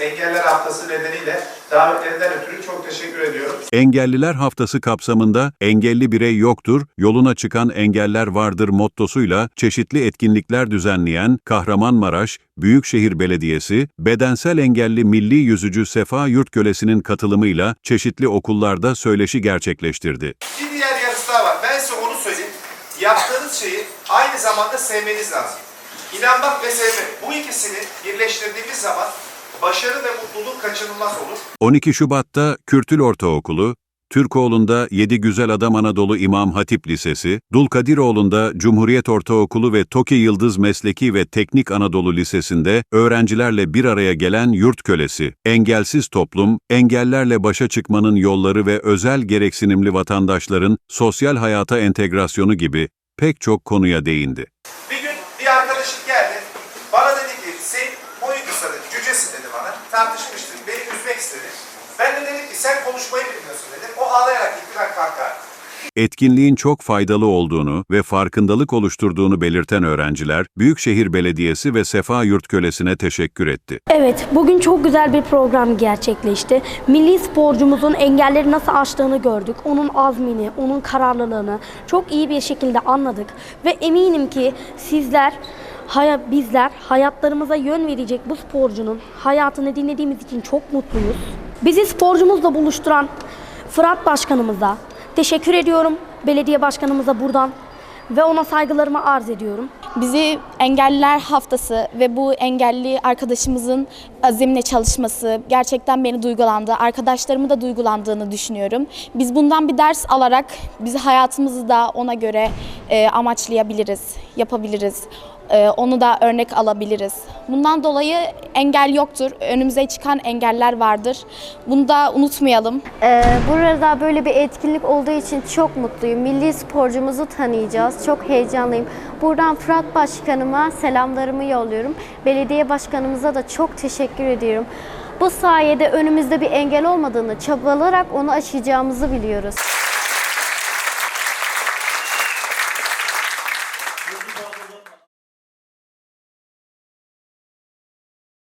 Engeller Haftası nedeniyle davetlerinden ötürü çok teşekkür ediyorum. Engelliler Haftası kapsamında engelli birey yoktur, yoluna çıkan engeller vardır mottosuyla çeşitli etkinlikler düzenleyen Kahramanmaraş Büyükşehir Belediyesi, bedensel engelli milli yüzücü Sefa Yurtgölesi'nin katılımıyla çeşitli okullarda söyleşi gerçekleştirdi. Bir diğer yarısı daha var. Ben size onu söyleyeyim. Yaptığınız şeyi aynı zamanda sevmeniz lazım. İnanmak ve sevmek. Bu ikisini birleştirdiğimiz zaman başarı ve mutluluk kaçınılmaz olur. 12 Şubat'ta Kürtül Ortaokulu, Türkoğlu'nda Yedi Güzel Adam Anadolu İmam Hatip Lisesi, Dulkadiroğlu'nda Cumhuriyet Ortaokulu ve Toki Yıldız Mesleki ve Teknik Anadolu Lisesi'nde öğrencilerle bir araya gelen yurt kölesi, engelsiz toplum, engellerle başa çıkmanın yolları ve özel gereksinimli vatandaşların sosyal hayata entegrasyonu gibi pek çok konuya değindi. Bir gün bir arkadaşım geldi. Üzmek istedi. Ben de dedim ki sen konuşmayı bilmiyorsun dedim. O ağlayarak gitti ben kahkaha. Etkinliğin çok faydalı olduğunu ve farkındalık oluşturduğunu belirten öğrenciler, Büyükşehir Belediyesi ve Sefa Yurtkölesi'ne teşekkür etti. Evet, bugün çok güzel bir program gerçekleşti. Milli sporcumuzun engelleri nasıl aştığını gördük. Onun azmini, onun kararlılığını çok iyi bir şekilde anladık. Ve eminim ki sizler, haya, bizler hayatlarımıza yön verecek bu sporcunun hayatını dinlediğimiz için çok mutluyuz. Bizi sporcumuzla buluşturan Fırat Başkanımıza teşekkür ediyorum. Belediye Başkanımıza buradan ve ona saygılarımı arz ediyorum. Bizi Engelliler Haftası ve bu engelli arkadaşımızın azimle çalışması gerçekten beni duygulandı. Arkadaşlarımı da duygulandığını düşünüyorum. Biz bundan bir ders alarak bizi hayatımızı da ona göre e, amaçlayabiliriz, yapabiliriz. E, onu da örnek alabiliriz. Bundan dolayı engel yoktur. Önümüze çıkan engeller vardır. Bunu da unutmayalım. Ee, burada böyle bir etkinlik olduğu için çok mutluyum. Milli sporcumuzu tanıyacağız. Çok heyecanlıyım. Buradan Fırat Başkanıma selamlarımı yolluyorum. Belediye Başkanımıza da çok teşekkür ediyorum. Bu sayede önümüzde bir engel olmadığını çabalarak onu aşacağımızı biliyoruz.